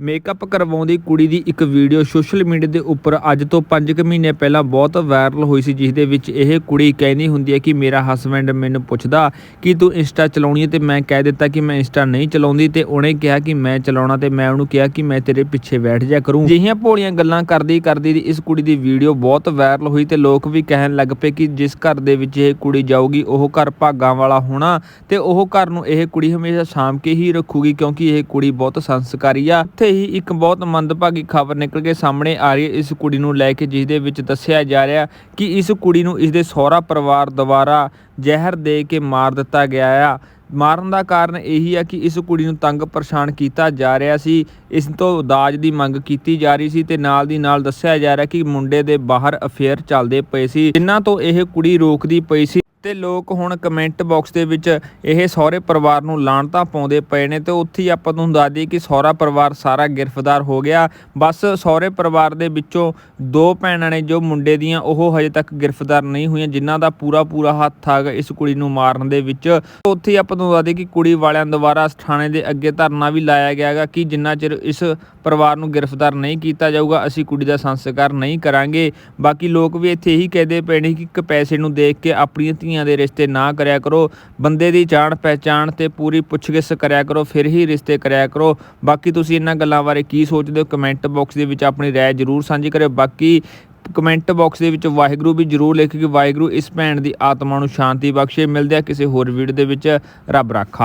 Makeup ਕਰਵਾਉਂਦੀ ਕੁੜੀ ਦੀ ਇੱਕ ਵੀਡੀਓ ਸੋਸ਼ਲ ਮੀਡੀਆ ਦੇ ਉੱਪਰ ਅੱਜ ਤੋਂ 5 ਕੁ ਮਹੀਨੇ ਪਹਿਲਾਂ ਬਹੁਤ ਵਾਇਰਲ ਹੋਈ ਸੀ ਜਿਸ ਦੇ ਵਿੱਚ ਇਹ ਕੁੜੀ ਕਹਿੰਦੀ ਹੁੰਦੀ ਹੈ ਕਿ ਮੇਰਾ ਹਸਬੰਡ ਮੈਨੂੰ ਪੁੱਛਦਾ ਕਿ ਤੂੰ ਇੰਸਟਾ ਚਲਾਉਣੀ ਹੈ ਤੇ ਮੈਂ ਕਹਿ ਦਿੱਤਾ ਕਿ ਮੈਂ ਇੰਸਟਾ ਨਹੀਂ ਚਲਾਉਂਦੀ ਤੇ ਉਹਨੇ ਕਿਹਾ ਕਿ ਮੈਂ ਚਲਾਉਣਾ ਤੇ ਮੈਂ ਉਹਨੂੰ ਕਿਹਾ ਕਿ ਮੈਂ ਤੇਰੇ ਪਿੱਛੇ ਬੈਠ ਜਾ ਕਰੂੰ। ਜਿਹੀਆਂ ਭੋਲੀਆਂ ਗੱਲਾਂ ਕਰਦੀ ਕਰਦੀ ਇਸ ਕੁੜੀ ਦੀ ਵੀਡੀਓ ਬਹੁਤ ਵਾਇਰਲ ਹੋਈ ਤੇ ਲੋਕ ਵੀ ਕਹਿਣ ਲੱਗ ਪਏ ਕਿ ਜਿਸ ਘਰ ਦੇ ਵਿੱਚ ਇਹ ਕੁੜੀ ਜਾਊਗੀ, ਉਹ ਘਰ ਭਾਗਾਂ ਵਾਲਾ ਹੋਣਾ ਤੇ ਉਹ ਘਰ ਨੂੰ ਇਹ ਕੁੜੀ ਹਮੇਸ਼ਾ ਸਾਂਭ ਕੇ ਹੀ ਰੱਖੂਗੀ ਕਿਉਂਕਿ ਇਹ ਕੁੜੀ ਬਹੁਤ ਸੰਸਕਾਰੀ ਆ। ਉੱਥੇ ਹੀ ਇੱਕ ਬਹੁਤ ਮੰਦਭਾਗੀ ਖਬਰ ਨਿਕਲ ਕੇ ਸਾਹਮਣੇ ਆ ਰਹੀ ਹੈ। ਇਸ ਕੁੜੀ ਨੂੰ ਲੈ ਕੇ ਜਿਸ ਦੇ ਵਿੱਚ ਦੱਸਿਆ ਜਾ ਰਿਹਾ ਕਿ ਇਸ ਕੁੜੀ ਨੂੰ ਇਸ ਦੇ ਸਹੁਰਾ ਪਰਿਵਾਰ ਦੁਆਰਾ ਜ਼ਹਿਰ ਦੇ ਕੇ ਮਾਰ ਦਿੱਤਾ ਗਿਆ ਆ। ਮਾਰਨ ਦਾ ਕਾਰਨ ਇਹੀ ਆ ਕਿ ਇਸ ਕੁੜੀ ਨੂੰ ਤੰਗ ਪਰੇਸ਼ਾਨ ਕੀਤਾ ਜਾ ਰਿਹਾ ਸੀ। ਇਸ ਤੋਂ ਦਾਜ ਦੀ ਮੰਗ ਕੀਤੀ ਜਾ ਰਹੀ ਸੀ ਤੇ ਨਾਲ ਦੀ ਨਾਲ ਦੱਸਿਆ ਜਾ ਰਿਹਾ ਕਿ ਮੁੰਡੇ ਦੇ ਬਾਹਰ ਅਫੇਅਰ ਚੱਲਦੇ ਪਏ ਸੀ। ਜਿਨ੍ਹਾਂ ਤੋਂ ਇਹ ਕੁੜੀ ਰੋਕਦੀ ਪਈ ਸੀ। ਤੇ ਲੋਕ ਹੁਣ ਕਮੈਂਟ ਬਾਕਸ ਦੇ ਵਿੱਚ ਇਹ ਸਹੁਰੇ ਪਰਿਵਾਰ ਨੂੰ ਲਾਣਤਾ ਪਾਉਂਦੇ ਪਏ ਨੇ ਤੇ ਉੱਥੇ ਹੀ ਆਪਾਂ ਤੁਹਾਨੂੰ ਦੱਸ ਦਈਏ ਕਿ ਸਹੁਰਾ ਪਰਿਵਾਰ ਸਾਰਾ ਗ੍ਰਿਫਤਾਰ ਹੋ ਗਿਆ। ਬਸ ਸਹੁਰੇ ਪਰਿਵਾਰ ਦੇ ਵਿੱਚੋਂ ਦੋ ਭੈਣਾਂ ਨੇ ਜੋ ਮੁੰਡੇ ਦੀਆਂ, ਉਹ ਹਜੇ ਤੱਕ ਗ੍ਰਿਫਤਾਰ ਨਹੀਂ ਹੋਈਆਂ, ਜਿਨ੍ਹਾਂ ਦਾ ਪੂਰਾ ਪੂਰਾ ਹੱਥ ਆ ਇਸ ਕੁੜੀ ਨੂੰ ਮਾਰਨ ਦੇ ਵਿੱਚ। ਉੱਥੇ ਹੀ ਆਪਾਂ ਤੁਹਾਨੂੰ ਦੱਸ ਦਈਏ ਕਿ ਕੁੜੀ ਵਾਲਿਆਂ ਦੁਆਰਾ ਥਾਣੇ ਦੇ ਅੱਗੇ ਧਰਨਾ ਵੀ ਲਾਇਆ ਗਿਆ ਹੈਗਾ ਕਿ ਜਿੰਨਾ ਚਿਰ ਇਸ ਪਰਿਵਾਰ ਨੂੰ ਗ੍ਰਿਫਤਾਰ ਨਹੀਂ ਕੀਤਾ ਜਾਊਗਾ, ਅਸੀਂ ਕੁੜੀ ਦਾ ਸੰਸਕਾਰ ਨਹੀਂ ਕਰਾਂਗੇ। ਬਾਕੀ ਲੋਕ ਵੀ ਇੱਥੇ ਇਹੀ ਕਹਦੇ ਪਏ ਨੇ ਕਿ ਇੱਕ ਪੈਸੇ ਨੂੰ ਦੇਖ ਕੇ ਆਪਣੀਆਂ ਧੀਆਂ ਦੇ ਰਿਸ਼ਤੇ ਨਾ ਕਰਿਆ ਕਰੋ, ਬੰਦੇ ਦੀ ਜਾਣ ਪਹਿਚਾਣ ਤੇ ਪੂਰੀ ਪੁੱਛਗਿੱਛ ਕਰਿਆ ਕਰੋ, ਫਿਰ ਹੀ ਰਿਸ਼ਤੇ ਕਰਿਆ ਕਰੋ। ਬਾਕੀ ਤੁਸੀਂ ਇਹਨਾਂ ਗੱਲਾਂ ਬਾਰੇ ਕੀ ਸੋਚਦੇ ਹੋ, ਕਮੈਂਟ ਬਾਕਸ ਦੇ ਵਿੱਚ ਆਪਣੀ ਰਾਏ ਜ਼ਰੂਰ ਸਾਂਝੀ ਕਰਿਓ। ਬਾਕੀ ਕਮੈਂਟ ਬਾਕਸ ਦੇ ਵਿੱਚ ਵਾਹਿਗੁਰੂ ਵੀ ਜ਼ਰੂਰ ਲਿਖ ਕੇ ਵਾਹਿਗੁਰੂ ਇਸ ਭੈਣ ਦੀ ਆਤਮਾ ਨੂੰ ਸ਼ਾਂਤੀ ਬਖਸ਼ੇ। ਮਿਲਦੇ ਆ ਕਿਸੇ ਹੋਰ ਵੀਡੀਓ ਦੇ ਵਿੱਚ। ਰੱਬ ਰਾਖਾ।